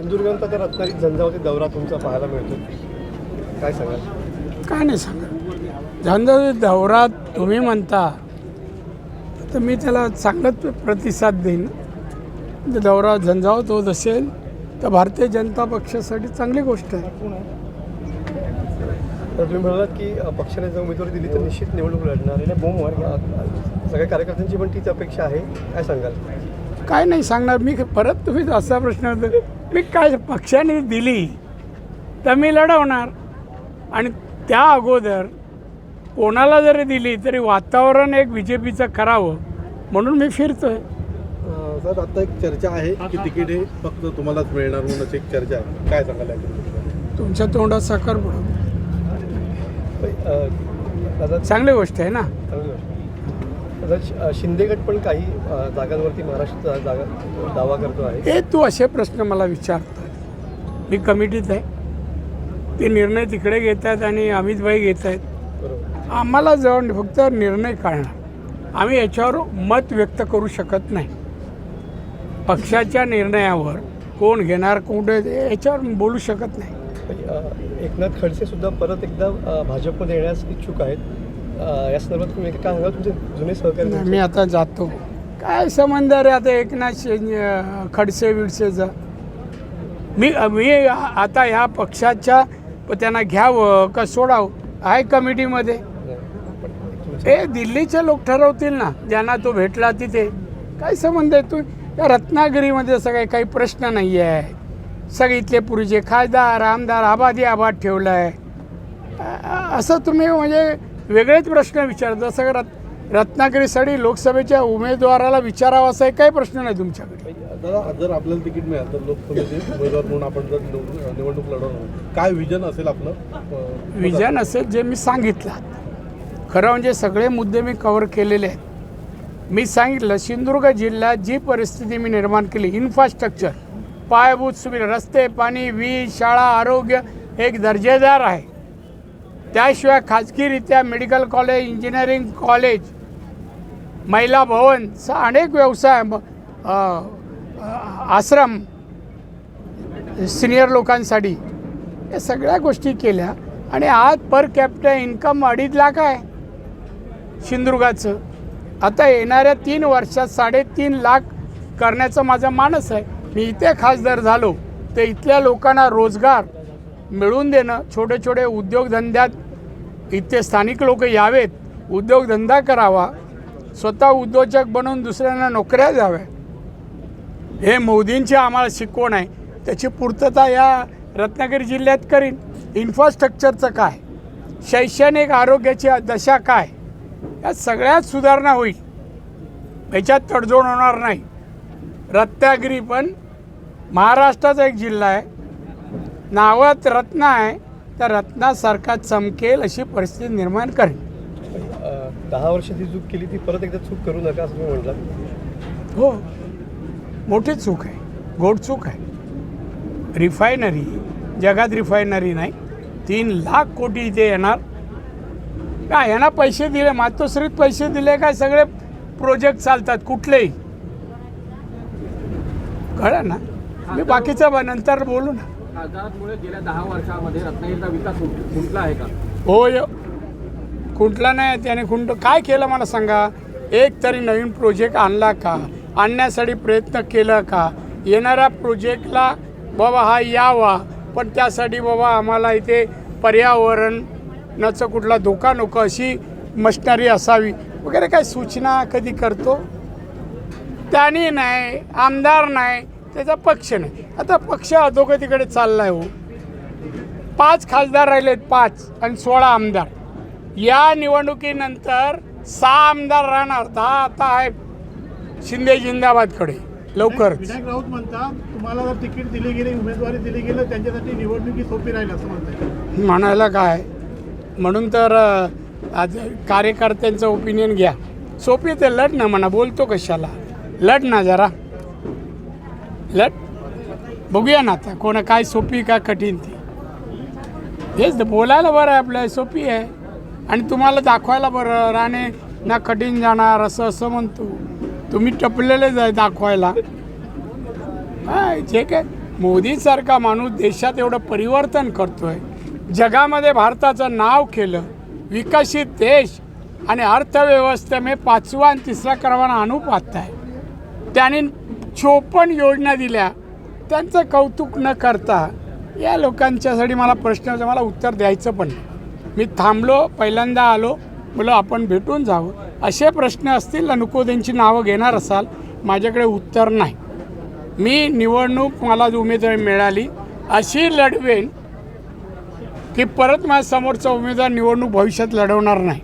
सिंधुदुर्गात आता रत्नागिरी झंझावती दौरा तुमचा पाहायला मिळतो. काय सांगाल? काय नाही सांगा झंझावती दौरा तुम्ही म्हणता तर मी त्याला चांगलाच प्रतिसाद देईन. म्हणजे दौरा झंझावत होत असेल तर भारतीय जनता पक्षासाठी चांगली गोष्ट आहे. तर तुम्ही म्हणालात की पक्षाने जर उमेदवारी दिली तर निश्चित निवडणूक लढणार आणि बोमवर सगळ्या कार्यकर्त्यांची पण तीच अपेक्षा आहे. काय सांगाल? काय नाही सांगणार. मी परत तुम्ही असा प्रश्न मी काय पक्षाने दिली तर मी लढवणार. आणि त्या अगोदर कोणाला जरी दिली तरी वातावरण एक बी जे पीचं करावं म्हणून मी फिरतोय. अं, सर आता एक चर्चा आहे की तिकीट हे फक्त तुम्हालाच मिळणार म्हणून अशी एक चर्चा आहे. काय याच्याबद्दल? तुमच्या तोंडात साखर दादा चांगली गोष्ट आहे ना? चांगली गोष्ट. दादा श- अ, शिंदेगड पण काही जागांवरती महाराष्ट्राचा जागा दावा करतो आहे. हे तू असे प्रश्न मला विचारतो मी कमिटीत आहे. ते निर्णय तिकडे घेत आहेत आणि अमितभाई घेत आहेत. आम्हाला जवळ फक्त निर्णय काढणार आम्ही याच्यावर मत व्यक्त करू शकत नाही. पक्षाच्या निर्णयावर कोण घेणार कोण याच्यावर बोलू शकत नाही. एकनाथ खडसे सुद्धा परत एकदा भाजपमध्ये येण्यास इच्छुक आहेत. या संदर्भात तुम्ही काय सांगाल? तुमचे जुने सहकारी मी आता जातो. काय संबंध रे आता? एकनाथ शिंदे खडसे विडसेचा मी मी आता ह्या पक्षाच्या त्यांना घ्यावं का सोडावं? आहे कमिटीमध्ये. हे दिल्लीचे लोक ठरवतील ना ज्यांना तो भेटला तिथे. काय संबंध आहे? तू या रत्नागिरीमध्ये असं काही काही प्रश्न नाही आहे सगळे इथले पूर्वीचे खासदार आमदार आबादी आबाद ठेवला आहे असं तुम्ही म्हणजे वेगळेच प्रश्न विचारता जसं रत् रत्नागिरीसाठी लोकसभेच्या उमेदवाराला विचारावा असा एक काही प्रश्न नाही तुमच्याकडे. दादा जर आपल्याला तिकीट मिळालं तर लोकसभेचे उमेदवार म्हणून आपण जर निवड- निवडणूक लढवणार काय विजन असेल आपलं? विजन असेल जे मी सांगितलं खरं म्हणजे सगळे मुद्दे मी कव्हर केलेले आहेत. मी सांगितलं सिंधुदुर्ग जिल्ह्यात जी परिस्थिती मी निर्माण केली इन्फ्रास्ट्रक्चर पायाभूत सुविधा रस्ते पाणी वीज शाळा आरोग्य एक दर्जेदार आहे. त्याशिवाय खाजगीरित्या मेडिकल कॉलेज इंजिनिअरिंग कॉलेज महिला भवन अनेक व्यवसाय आश्रम सिनियर लोकांसाठी या सगळ्या गोष्टी केल्या. आणि आज पर कॅपिटल इन्कम अडीच लाख आहे सिंधुदुर्गाचं. आता येणाऱ्या तीन वर्षात साडेतीन लाख करण्याचं माझा मानस आहे. मी इथे खासदार झालो तर इथल्या लोकांना रोजगार मिळवून देणं छोटे छोटे उद्योगधंद्यात इथे स्थानिक लोक यावेत उद्योगधंदा करावा स्वतः उद्योजक बनवून दुसऱ्यांना नोकऱ्या द्याव्या. हे मोदींची आम्हाला शिकवण आहे. त्याची पूर्तता या रत्नागिरी जिल्ह्यात करीन. इन्फ्रास्ट्रक्चरचं काय? शैक्षणिक आरोग्याची दशा काय? या सगळ्यात सुधारणा होईल. याच्यात तडजोड होणार नाही. रत्नागिरी पण महाराष्ट्राचा एक जिल्हा आहे. नावात रत्न आहे तर रत्नासारखा चमकेल अशी परिस्थिती निर्माण करेल. दहा वर्ष चूक केली ती परत एकदा चूक करू नका असं म्हटलं हो मोठी चूक आहे गोड चूक आहे. रिफायनरी जगात रिफायनरी नाही तीन लाख कोटी इथे येणार. काय यांना पैसे दिले मातोश्रीत पैसे दिले काय सगळे प्रोजेक्ट चालतात कुठलेही. कळलं ना? मी बाकीचं नंतर बोलू ना. खासदारांमुळे गेल्या दहा वर्षामध्ये रत्नागिरीचा विकास खुंटला आहे का? होय. कुठला नाही त्याने खुंट काय केलं मला सांगा? एक तरी नवीन प्रोजेक्ट आणला का? आणण्यासाठी प्रयत्न केला का? येणाऱ्या प्रोजेक्टला बाबा हा यावा पण त्यासाठी बाबा आम्हाला इथे पर्यावरणाचं कुठला धोका नको अशी मशनरी असावी वगैरे काय सूचना कधी करतो? त्याने नाही आमदार नाही त्याचा पक्ष नाही. आता पक्ष अधोगतीकडे चालला आहे हो. पाच खासदार राहिलेत पाच आणि सोळा आमदार. या निवडणुकीनंतर सहा आमदार राहणार. दहा आता आहे शिंदे जिंदाबादकडे. लवकर विनायक राऊत म्हणतात तुम्हाला जर तिकीट दिली गेली उमेदवारी दिली गेली त्यांच्यासाठी निवडणुकी सोपी राहील असं म्हणतात म्हणायला काय? म्हणून तर आज कार्यकर्त्यांचं ओपिनियन घ्या. सोपी ते लढ ना म्हणा बोलतो कशाला? लढ ना जरा. लट बघूया ना आता कोणा काय सोपी काय कठीण ती. हेच तर बोलायला बरं आहे आपलं सोपी आहे. आणि तुम्हाला दाखवायला बरं राणे ना कठीण जाणार असं असं म्हणतो. तुम्ही टपलेलेच आहे दाखवायला. काय जे काय मोदीसारखा माणूस देशात एवढं परिवर्तन करतोय. जगामध्ये भारताचं नाव केलं. विकसित देश आणि अर्थव्यवस्थे पाचवा आणि तिसरा क्रमांक आणू आहे. त्याने चोपन्न योजना दिल्या. त्यांचं कौतुक न करता या लोकांच्यासाठी मला प्रश्न होता, मला उत्तर द्यायचं पण नाही. मी थांबलो पहिल्यांदा आलो बोलो आपण भेटून जावं असे प्रश्न असतील ना नको त्यांची नावं घेणार असाल माझ्याकडे उत्तर नाही. मी निवडणूक मला जी उमेदवारी मिळाली अशी लढवेन की परत माझ्या समोरचा उमेदवार निवडणूक भविष्यात लढवणार नाही.